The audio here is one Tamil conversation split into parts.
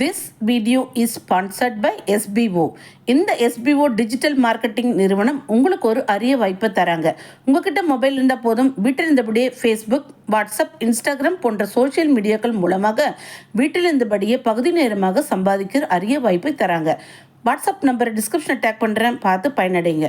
This video is sponsored by SPO இந்த எஸ்பிஓ டிஜிட்டல் மார்க்கெட்டிங் நிறுவனம் உங்களுக்கு ஒரு அரிய வாய்ப்பை தராங்க. உங்ககிட்ட மொபைல் இருந்தால் போதும் வீட்டில் இருந்தபடியே ஃபேஸ்புக் வாட்ஸ்அப் இன்ஸ்டாகிராம் போன்ற சோஷியல் மீடியாக்கள் மூலமாக வீட்டில் இருந்தபடியே பகுதி நேரமாக சம்பாதிக்கிற அரிய வாய்ப்பை தராங்க. வாட்ஸ்அப் நம்பரை டிஸ்கிரிப்ஷனை டேக் பண்ணுறேன் பார்த்து பயனடைங்க.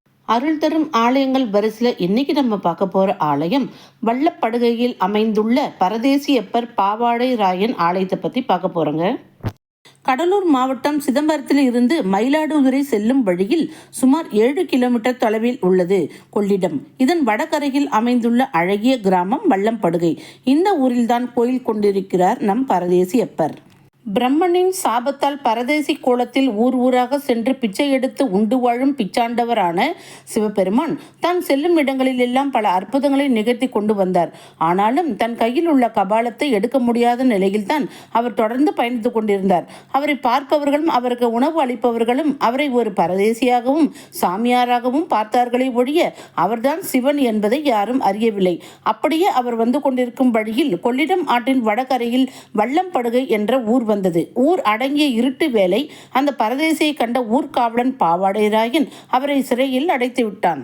அருள் தரும் ஆலயங்கள் வரிசையில் இன்னைக்கு நம்ம பார்க்க போகிற ஆலயம் வள்ளப்படுகையில் அமைந்துள்ள பரதேசியப்பர் பாவாடை ராயன் ஆலயத்தை பற்றி பார்க்க போகிறோங்க கடலூர் மாவட்டம் சிதம்பரத்தில் இருந்து மயிலாடுதுறை செல்லும் வழியில் சுமார் ஏழு கிலோமீட்டர் தொலைவில் உள்ளது கொள்ளிடம். இதன் வடகரையில் அமைந்துள்ள அழகிய கிராமம் வள்ளம்படுகை இந்த ஊரில்தான் கோயில் கொண்டிருக்கிறார் நம் பரதேசியப்பர். பிரம்மனின் சாபத்தால் பரதேசி கோலத்தில் ஊர் ஊராக சென்று பிச்சை எடுத்து உண்டு வாழும் பிச்சாண்டவரான சிவபெருமான் தான் செல்லும் இடங்களில் எல்லாம் பல அற்புதங்களை நிகழ்த்தி கொண்டு வந்தார். ஆனாலும் தன் கையில் உள்ள கபாலத்தை எடுக்க முடியாத நிலையில்தான் அவர் தொடர்ந்து பயணித்து கொண்டிருந்தார். அவரை பார்ப்பவர்களும் அவருக்கு உணவு அளிப்பவர்களும் அவரை ஒரு பரதேசியாகவும் சாமியாராகவும் பார்த்தார்களே ஒழிய அவர்தான் சிவன் என்பதை யாரும் அறியவில்லை. அப்படியே அவர் வந்து கொண்டிருக்கும் வழியில் கொள்ளிடம் ஆற்றின் வடகரையில் வள்ளம்படுகை என்ற ஊர் வந்தது. ஊர் அடங்கிய இருட்டு வேலை அந்த பரதேசியை கண்ட ஊர்காவலன் பாவாடைராயன் அவரை சிறையில் அடைத்து விட்டான்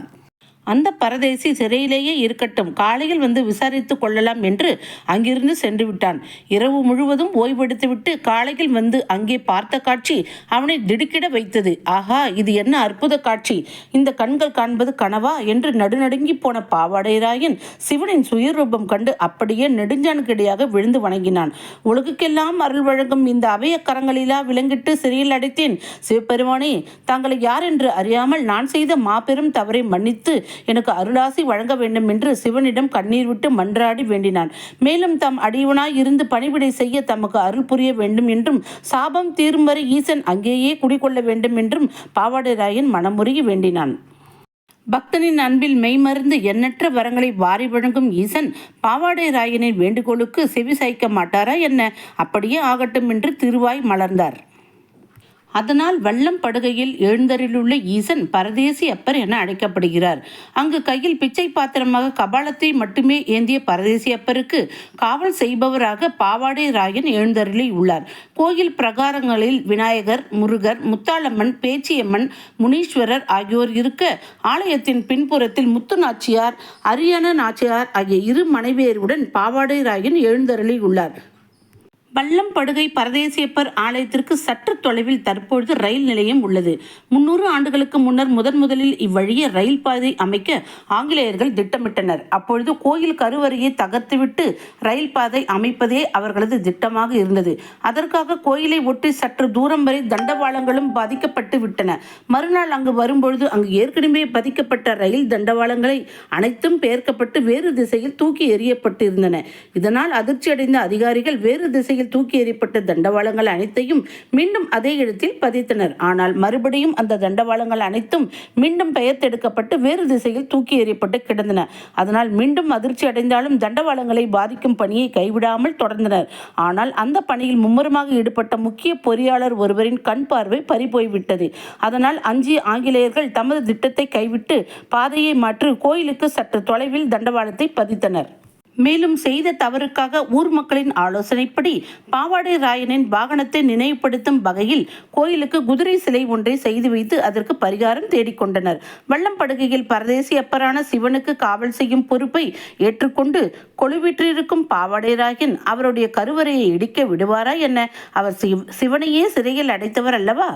அந்த பரதேசி சிறையிலேயே இருக்கட்டும். காலையில் வந்து விசாரித்து கொள்ளலாம் என்று அங்கிருந்து சென்று விட்டான். இரவு முழுவதும் ஓய்வெடுத்துவிட்டு காலையில் வந்து அங்கே பார்த்த காட்சி அவனை திடுக்கிட வைத்தது. ஆஹா இது என்ன அற்புத காட்சி. இந்த கண்கள் காண்பது கனவா என்று நடுநடுங்கி போன பாவாடைராயன் சிவனின் சுயரூபம் கண்டு அப்படியே நெடுஞ்சானுக்கிடையாக விழுந்து வணங்கினான். உலகுக்கெல்லாம் அருள் வழங்கும் இந்த அவைய கரங்களிலா விலங்கிட்டு சிறையில் அடைத்தேன். சிவபெருமானே தாங்களை யார் என்று அறியாமல் நான் செய்த மாபெரும் தவறை மன்னித்து எனக்கு அருளாசி வழங்க வேண்டும் என்று சிவனிடம் கண்ணீர் விட்டு மன்றாடி வேண்டினான். மேலும் தம் அடியவனாய் இருந்து பணிவிடை செய்ய தமக்கு அருள் புரிய வேண்டும் என்றும் சாபம் தீரும் வரை ஈசன் அங்கேயே குடிகொள்ள வேண்டும் என்றும் பாவாடைராயன் மனமுருகி வேண்டினான். பக்தனின் அன்பில் மெய்மருந்து எண்ணற்ற வரங்களை வாரி வழங்கும் ஈசன் பாவாடை ராயனின் வேண்டுகோளுக்கு செவி சாய்க்க மாட்டாரா என்ன? அப்படியே ஆகட்டும் என்று திருவாய் மலர்ந்தார். அதனால் வல்லம் படுகையில் எழுந்தரிலுள்ள ஈசன் பரதேசி அப்பர் என அழைக்கப்படுகிறார். அங்கு கையில் பிச்சை பாத்திரமாக கபாலத்தை மட்டுமே ஏந்திய பரதேசி அப்பருக்கு காவல் செய்பவராக பாவாடை ராயன் எழுந்தருளி உள்ளார் கோயில் பிரகாரங்களில் விநாயகர் முருகர் முத்தாளம்மன் பேச்சியம்மன் முனீஸ்வரர் ஆகியோர் இருக்க ஆலயத்தின் பின்புறத்தில் முத்து நாச்சியார் அரியண நாச்சியார் ஆகிய இரு மனைவியருடன் பாவாடை ராயன் எழுந்தருளி உள்ளார் பள்ளம் படுகை பரதேசியப்பர் ஆலயத்திற்கு சற்று தொலைவில் தற்பொழுது ரயில் நிலையம் உள்ளது. முன்னூறு ஆண்டுகளுக்கு முன்னர் முதன் முதலில் இவ்வழியே ரயில் பாதை அமைக்க ஆங்கிலேயர்கள் திட்டமிட்டனர். அப்பொழுது கோயில் கருவறையை தகர்த்துவிட்டு ரயில் பாதை அமைப்பதே அவர்களது திட்டமாக இருந்தது. அதற்காக கோயிலை ஒட்டி சற்று தூரம் வரை தண்டவாளங்களும் பாதிக்கப்பட்டு விட்டன. மறுநாள் அங்கு வரும்பொழுது அங்கு ஏற்கனவே பதிக்கப்பட்ட ரயில் தண்டவாளங்களை அனைத்தும் பெயர்க்கப்பட்டு வேறு திசையில் தூக்கி எறியப்பட்டிருந்தன. இதனால் அதிர்ச்சியடைந்த அதிகாரிகள் வேறு திசையில் தூக்கி எறியப்பட்ட தண்டவாளங்கள் அனைத்தையும் மீண்டும் அதே இடத்தில் பதித்தனர். ஆனால் மறுபடியும் அந்த தண்டவாளங்கள் அனைத்தும் மீண்டும் பெயர்த்தெடுக்கப்பட்டு வேறு திசையில் தூக்கி எறியப்பட்டு கிடந்தன. அதனால் மீண்டும் அதிர்ச்சி அடைந்தாலும் தண்டவாளங்களை பாதிக்கும் பணியை கைவிடாமல் தொடர்ந்தனர். ஆனால் அந்த பணியில் மும்முரமாக ஈடுபட்ட முக்கிய பொறியாளர் ஒருவரின் கண் பார்வை பறிபோய்விட்டது. அதனால் அஞ்சு ஆங்கிலேயர்கள் தமது திட்டத்தை கைவிட்டு பாதையை மாற்றி கோயிலுக்கு சற்று தொலைவில் தண்டவாளத்தை பதித்தனர். மேலும் செய்த தவறுக்காக ஊர் மக்களின் ஆலோசனைப்படி பாவாடை ராயனின் வாகனத்தை நினைவுபடுத்தும் வகையில் கோயிலுக்கு குதிரை சிலை ஒன்றை செய்து வைத்து அதற்கு பரிகாரம் தேடிக்கொண்டனர். வள்ளம்படுகையில் பரதேசி அப்பரான சிவனுக்கு காவல் செய்யும் பொறுப்பை ஏற்றுக்கொண்டு கொழுவிற்றிருக்கும் பாவாடை ராயன் அவருடைய கருவறையை இடிக்க விடுவாரா என்ன? அவர் சிவ- சிவனையே சிறையில் அடைத்தவர் அல்லவா?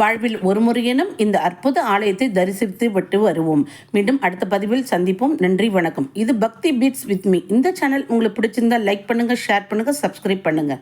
வாழ்வில் ஒரு முறையேனும் இந்த அற்புத ஆலயத்தை தரிசித்து விட்டு வருவோம். மீண்டும் அடுத்த பதிவில் சந்திப்போம். நன்றி வணக்கம். இது பக்தி பீட்ஸ் வித் மீ. இந்த சேனல் உங்களுக்கு பிடிச்சிருந்தா லைக் பண்ணுங்க ஷேர் பண்ணுங்க சப்ஸ்கிரைப் பண்ணுங்க.